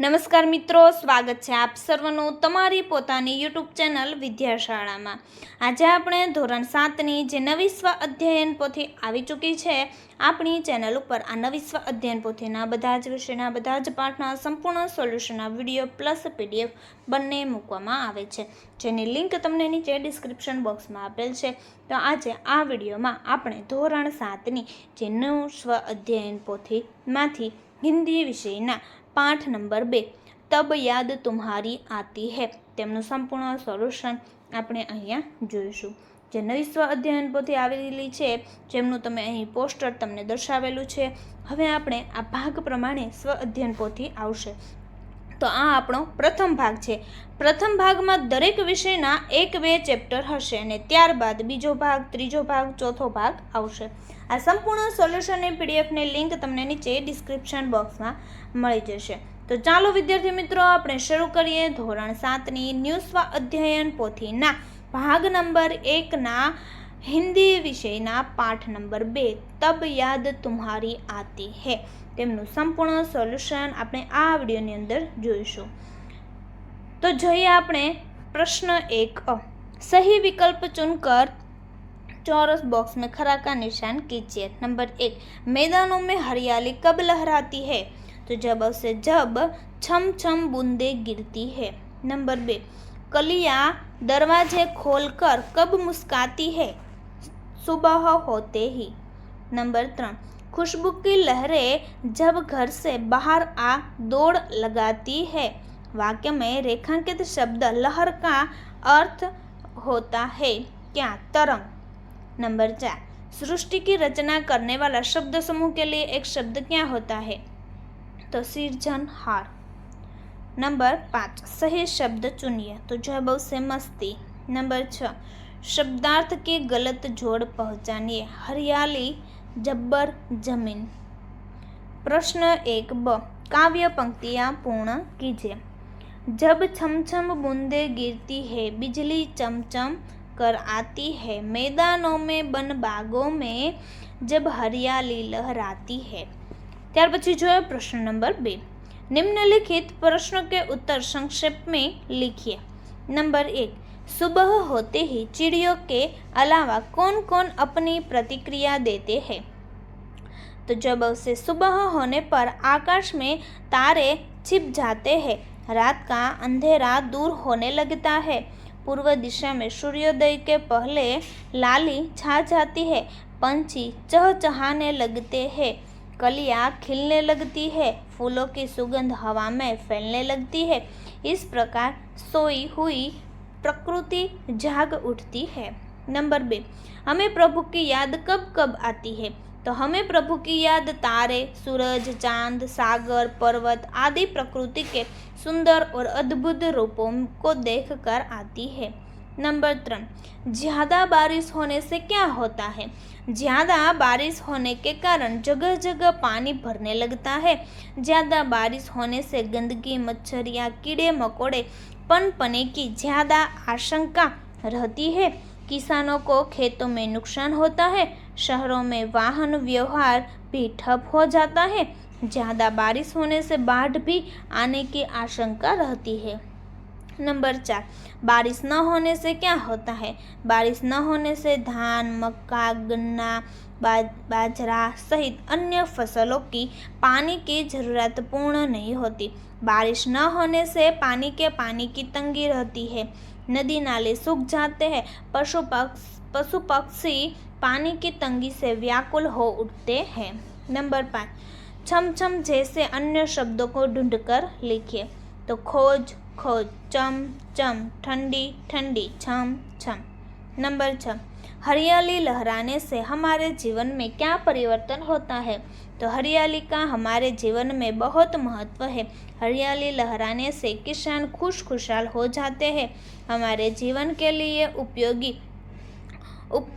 નમસ્કાર મિત્રો, સ્વાગત છે આપ સર્વનું તમારી પોતાની યુટ્યુબ ચેનલ વિદ્યાશાળામાં. આજે આપણે ધોરણ સાતની જે નવી સ્વ અધ્યયન પોથી આવી ચૂકી છે, આપણી ચેનલ ઉપર આ નવી સ્વ અધ્યયન પોથીના બધા જ વિષયના, બધા જ પાઠના સંપૂર્ણ સોલ્યુશનના વીડિયો પ્લસ પીડીએફ બંને મૂકવામાં આવે છે. જેની લિંક તમને નીચે ડિસ્ક્રિપ્શન બોક્સમાં આપેલ છે. તો આજે આ વિડીયોમાં આપણે ધોરણ સાતની જે નવ સ્વ અધ્યયન પોથીમાંથી હિન્દી વિષયના પાઠ નંબર બે, તબ યાદ તુમ્હારી આતી હૈ. તેમનું સંપૂર્ણ સોલ્યુશન આપણે અહીંયા જોઈશું. જે નવી સ્વ અધ્યયન પોથી આવેલી છે, જેમનું તમે અહીં પોસ્ટર તમને દર્શાવેલું છે, હવે આપણે આ ભાગ પ્રમાણે સ્વ અધ્યયન પોથી આવશે. તો આ આપણો પ્રથમ ભાગ છે. પ્રથમ ભાગમાં દરેક વિષયના એક બે ચેપ્ટર હશે અને ત્યારબાદ બીજો ભાગ, ત્રીજો ભાગ, ચોથો ભાગ આવશે. આ સંપૂર્ણ સોલ્યુશનની પીડીએફની લિંક તમને નીચે ડિસ્ક્રિપ્શન બોક્સમાં મળી જશે. તો ચાલો વિદ્યાર્થી મિત્રો, આપણે શરૂ કરીએ ધોરણ સાતની ન્યૂ અધ્યયન પોથીના ભાગ નંબર એકના હિન્દી વિષયના પાઠ નંબર બે, તબ યાદ તુમ્હારી આતી હે? તેમનું સંપૂર્ણ સોલ્યુશન આપણે આ વિડીયોની અંદર જોઈશું. તો જોઈએ આપણે પ્રશ્ન એક સહી વિકલ્પ ચૂનકર चौरस बॉक्स में खरा का निशान कीजिए नंबर एक, मैदानों में हरियाली कब लहराती है? तो जब उसे जब छम छम बूंदे गिरती है। नंबर बे कलियाँ दरवाजे खोलकर कब मुस्काती है? सुबह होते ही। नंबर तीन, खुशबू की लहरें जब घर से बाहर आ दौड़ लगाती है। वाक्य में रेखांकित शब्द लहर का अर्थ होता है क्या? तरंग। नंबर चार, सृष्टि की रचना करने वाला शब्द समूह के लिए एक शब्द क्या होता है? तो सिरजनहार नंबर पाँच, सही शब्द चुनिए। तो जवाब से मस्ती नंबर छः, शब्दार्थ के गलत जोड़ पहचानिए। हरियाली, जब्बर, ज़मीन। प्रश्न एक, ब, काव्य पंक्तियाँ पूर्ण कीजिए। जब छम छम बूंदे गिरती है, बिजली चमचम कर आती है मैदानों में बन बागों में जब हरियाली लहराती है ત્યાર પછી જોઈએ પ્રશ્ન નંબર બે निम्नलिखित प्रश्नों के उत्तर संक्षेप में लिखिए नंबर एक सुबह होते ही चिड़ियों के अलावा कौन कौन अपनी प्रतिक्रिया देते हैं तो जब उसे सुबह होने पर आकाश में तारे छिप जाते हैं रात का अंधेरा दूर होने लगता है पूर्व दिशा में सूर्योदय के पहले लाली छा जाती है। पंछी चहचहाने लगते हैं। कलियाँ खिलने लगती है। फूलों की सुगंध हवा में फैलने लगती है। इस प्रकार सोई हुई प्रकृति जाग उठती है। नंबर बे, हमें प्रभु की याद कब कब आती है? तो हमें प्रभु की याद तारे, सूरज, चाँद, सागर, पर्वत आदि प्रकृति के सुंदर और अद्भुत रूपों को देखकर आती है। नंबर तीन, ज़्यादा बारिश होने से क्या होता है? ज़्यादा बारिश होने के कारण जगह जगह पानी भरने लगता है। ज़्यादा बारिश होने से गंदगी मच्छर या कीड़े, मकोड़े, पनपने की ज़्यादा आशंका रहती है। किसानों को खेतों में नुकसान होता है, शहरों में वाहन व्यवहार भी ठप हो जाता है, ज़्यादा बारिश होने से बाढ़ भी आने की आशंका रहती है। नंबर चार, बारिश न होने से क्या होता है? बारिश न होने से धान, मक्का, गन्ना बाजरा सहित अन्य फ़सलों की पानी की ज़रूरत पूर्ण नहीं होती। बारिश न होने से पानी के पानी की तंगी रहती है। नदी नाले सूख जाते हैं। पशु पशु पक्षी पानी की तंगी से व्याकुल हो उठते हैं। नंबर पाँच छम छम जैसे अन्य शब्दों को ढूंढकर लिखिए। तो खोज खोज, चम चम, ठंडी ठंडी, छम छम। नंबर छः हरियाली लहराने से हमारे जीवन में क्या परिवर्तन होता है? तो हरियाली का हमारे जीवन में बहुत महत्व है। हरियाली लहराने से किसान खुश खुशहाल हो जाते हैं। हमारे जीवन के लिए उपयोगी उप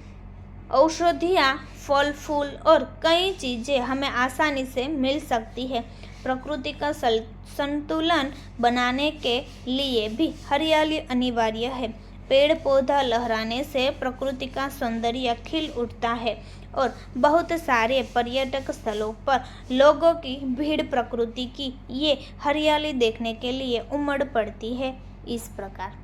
औषधियाँ फल, फूल और कई चीज़ें हमें आसानी से मिल सकती है। प्रकृति का संतुलन बनाने के लिए भी हरियाली अनिवार्य है। पेड़ पौधा लहराने से प्रकृति का सौंदर्य खिल उठता है और बहुत सारे पर्यटक स्थलों पर लोगों की भीड़ प्रकृति की ये हरियाली देखने के लिए उमड़ पड़ती है। इस प्रकार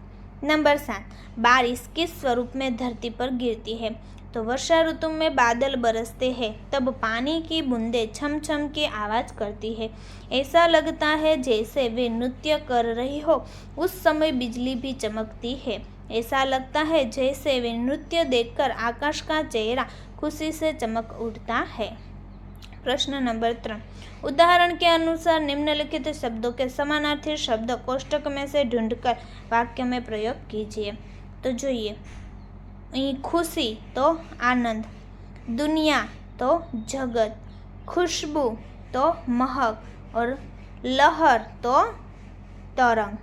नंबर सात, बारिश किस स्वरूप में धरती पर गिरती है? तो वर्षा ऋतु में बादल बरसते हैं, तब पानी की बूंदें छम छम की आवाज़ करती है। ऐसा लगता है जैसे वे नृत्य कर रही हो। उस समय बिजली भी चमकती है। ऐसा लगता है जैसे वे नृत्य देखकर आकाश का चेहरा खुशी से चमक उठता है प्रश्न नंबर ત્રણ उदाहरण के अनुसार निम्नलिखित शब्दों के समानार्थी शब्द कोष्टक में से ढूंढकर वाक्य में प्रयोग कीजिए तो જોઈએ અહીં ખુશી તો આનંદ દુનિયા તો જગત ખુશ્બુ તો મહક और લહર તો તરંગ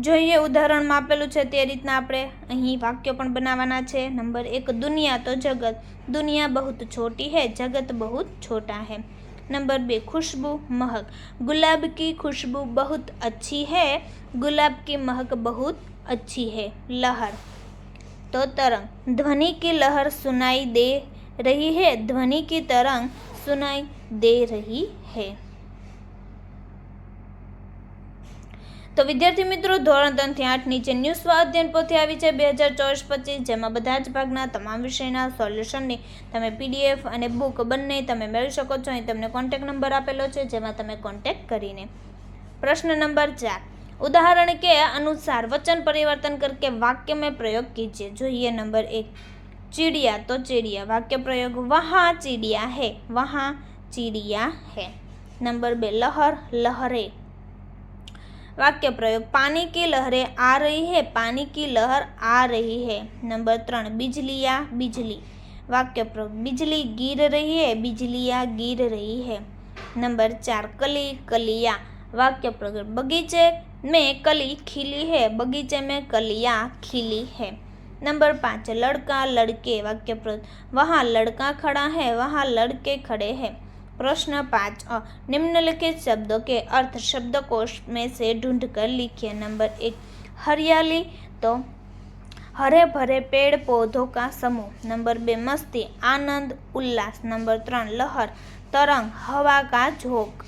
જોઈએ ઉદાહરણમાં આપેલું છે તે રીતના આપણે અહીં વાક્યો પણ બનાવવાના છે નંબર એક દુનિયા તો જગત दुनिया बहुत छोटी है जगत बहुत छोटा है नंबर बे खुशबू महक गुलाब की खुशबू बहुत अच्छी है गुलाब की महक बहुत अच्छी है लहर तो तरंग ध्वनि की लहर सुनाई दे रही है ध्वनि की तरंग सुनाई दे रही है તો વિદ્યાર્થી મિત્રો, ધોરણ ત્રણથી આઠ નીચે ન્યૂ સ્વાધ્યન પોથી આવી છે બે હજાર ચોવીસ પચીસ, જેમાં બધા જ ભાગના તમામ વિષયના સોલ્યુશનની તમે પીડીએફ અને બુક બંને તમે મેળવી શકો છો. અહીં તમને કોન્ટેક નંબર આપેલો છે, જેમાં તમે કોન્ટેક કરીને પ્રશ્ન નંબર ચાર. ઉદાહરણ કે અનુસાર વચન પરિવર્તન કરકે વાક્ય મેં પ્રયોગ કીજીએ જોઈએ નંબર એક. ચીડિયા તો ચીડિયા. વાક્ય પ્રયોગ વહા ચીડિયા હે, વહા ચીડિયા હે. નંબર બે, લહર, લહરે. वाक्य प्रयोग, पानी की लहरें आ रही है, पानी की लहर आ रही है। नंबर त्रण, बिजलिया, बिजली। वाक्य प्रयोग, बिजली गिर रही है, बिजलियाँ गिर रही है। नंबर चार, कली, कलिया। वाक्य प्रयोग, बगीचे में कली खिली है, बगीचे में कलियाँ खिली है। नंबर पाँच, लड़का, लड़के। वाक्य प्रयोग, वहाँ लड़का खड़ा है, वहाँ लड़के खड़े हैं। प्रश्न पाँच निम्नलिखित शब्दों के अर्थ शब्दकोश में से ढूंढ कर लिखिए। नंबर एक, हरियाली तो हरे भरे पेड़ पौधों का समूह। नंबर बे, मस्ती, आनंद, उल्लास। नंबर त्रण, लहर, तरंग, हवा का झोंक।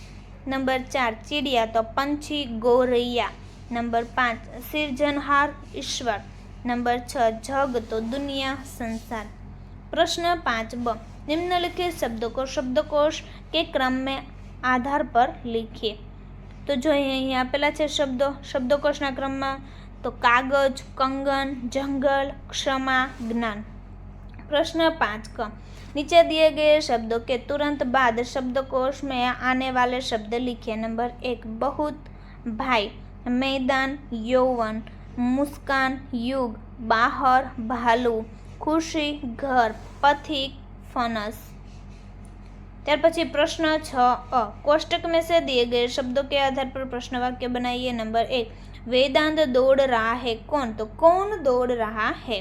नंबर चार, चिड़िया तो पंछी, गौरैया। नंबर पाँच, सृजनहार, ईश्वर। नंबर छः, जग तो दुनिया, संसार। प्रश्न पाँच ब निम्नलिखित शब्दों को शब्दकोश के क्रम में આધાર પર લીખીએ તો જો અહીં આપેલા છે શબ્દો શબ્દકોશના ક્રમમાં તો કાગજ કંગન જંગલ ક્ષમા જ્ઞાન प्रश्न पाँच क नीचे दिए गए शब्दों के तुरंत बाद शब्दकोश में आने वाले शब्द लिखिए नंबर एक बहुत भाई मैदान यौवन मुस्कान युग बाहर भालू खुशी घर पथिक फनस ત્યાર પછી પ્રશ્ન છ અ કોષ્ટક में से दिए गए शब्दों के आधार पर प्रश्न वाक्य बनाइए नंबर एक वेदांत दौड़ रहा है कौन तो कौन दौड़ रहा है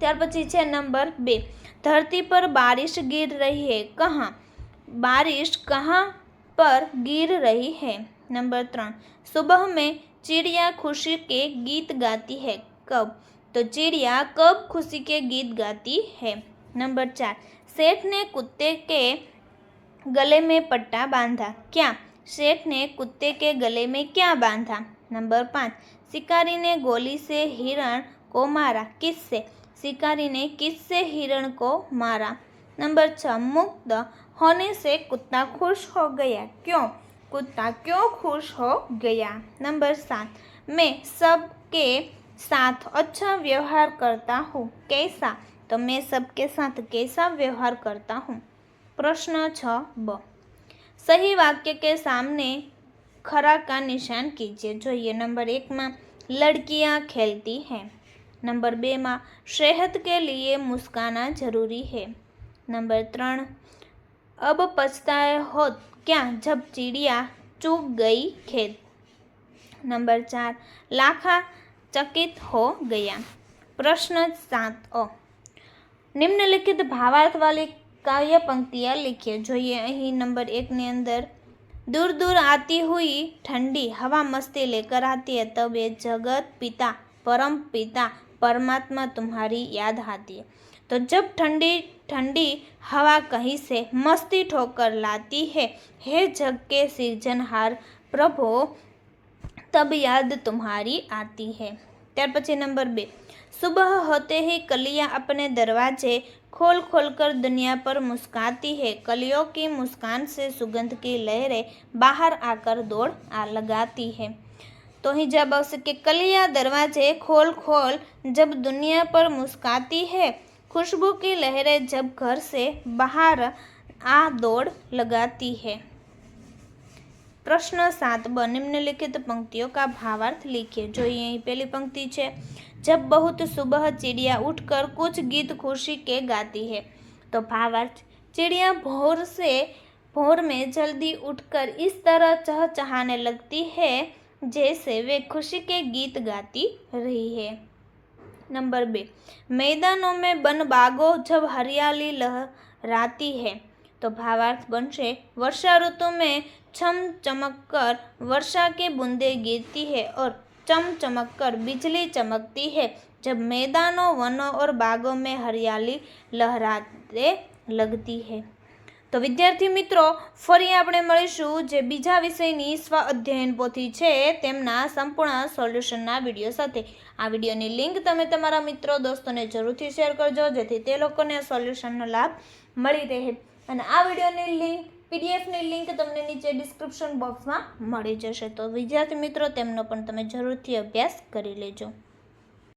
ત્યાર પછી છે નંબર બે धरती पर बारिश गिर रही है कहाँ बारिश कहाँ पर गिर रही है नंबर ત્રણ सुबह में चिड़िया खुशी के गीत गाती है कब तो चिड़िया कब खुशी के गीत गाती है नंबर चार, सेठ ने कुत्ते के गले में पट्टा बांधा। क्या? सेठ ने कुत्ते के गले में क्या बांधा? नंबर पाँच, शिकारी ने गोली से हिरण को मारा। किससे? शिकारी ने किससे हिरण को मारा? नंबर छः, मुक्त होने से कुत्ता खुश हो गया। क्यों? कुत्ता क्यों खुश हो गया? नंबर सात, मैं सबके साथ अच्छा व्यवहार करता हूँ। कैसा? तो मैं सबके साथ कैसा व्यवहार करता हूँ? प्रश्न छ ब। सही वाक्य के सामने खरा का निशान कीजिए, जो ये नंबर एक में लड़कियाँ खेलती हैं। नंबर बे में, सेहत के लिए मुस्काना ज़रूरी है। नंबर त्रण, अब पछताए हो क्या जब चिड़िया चूक गई खेत? नंबर चार, लाखा चकित हो गया। प्रश्न सात अ। નિમ્નલિખિત ભાવાર્થ વાળી કાવ્ય પંક્તિઓ લીખીએ જોઈએ અહીં નંબર એકની અંદર दूर दूर आती हुई ठंडी हवा मस्ती लेकर आती है तब ये जगत पिता परम पिता परमात्मा तुम्हारी याद आती है तो जब ठंडी ठंडी हवा कहीं से मस्ती ठोकर लाती है हे जग के सृजनहार प्रभु तब याद तुम्हारी आती है ત્યાર પછી નંબર બે सुबह होते ही कलियाँ अपने दरवाजे खोल खोल कर दुनिया पर मुस्काती है। कलियों की मुस्कान से सुगंध की लहरें बाहर आकर दौड़ आ लगाती है। तो ही जब उसके कलिया दरवाजे खोल खोल जब दुनिया पर मुस्काती है, खुशबू की लहरें जब घर से बाहर आ दौड़ लगाती है। प्रश्न सात ब निम्नलिखित पंक्तियों का भावार्थ लिखिए जो ये पहली पंक्ति है जब बहुत सुबह चिड़िया उठकर कुछ गीत खुशी के गाती है तो भावार्थ चिड़िया भोर से भोर में जल्दी उठकर इस तरह चहचहाने लगती है जैसे वे खुशी के गीत गाती रही है नंबर बे मैदानों में बन बागो जब हरियाली लहराती है तो भावार्थ बनशे वर्षा ऋतु में छम चमक कर वर्षा की बूंदें गिरती है और चम चमक कर बिजली चमकती है जब मैदानों वनों और बागों में हरियाली लहराते लगती है તો વિદ્યાર્થી મિત્રો ફરી આપણે મળીશું જે બીજા વિષયની સ્વ અધ્યયન પોથી છે તેમના સંપૂર્ણ સોલ્યુશનના વિડીયો સાથે આ વિડીયોની લિંક તમે તમારા મિત્રો દોસ્તોને જરૂરથી શેર કરજો જેથી તે લોકોને આ સોલ્યુશનનો લાભ મળી રહે અને આ વિડીયોની લિંક પીડીએફની લિંક તમને નીચે ડિસ્ક્રિપ્શન બોક્સમાં મળી જશે. તો વિદ્યાર્થી મિત્રો, તેમનો પણ તમે જરૂરથી અભ્યાસ કરી લેજો.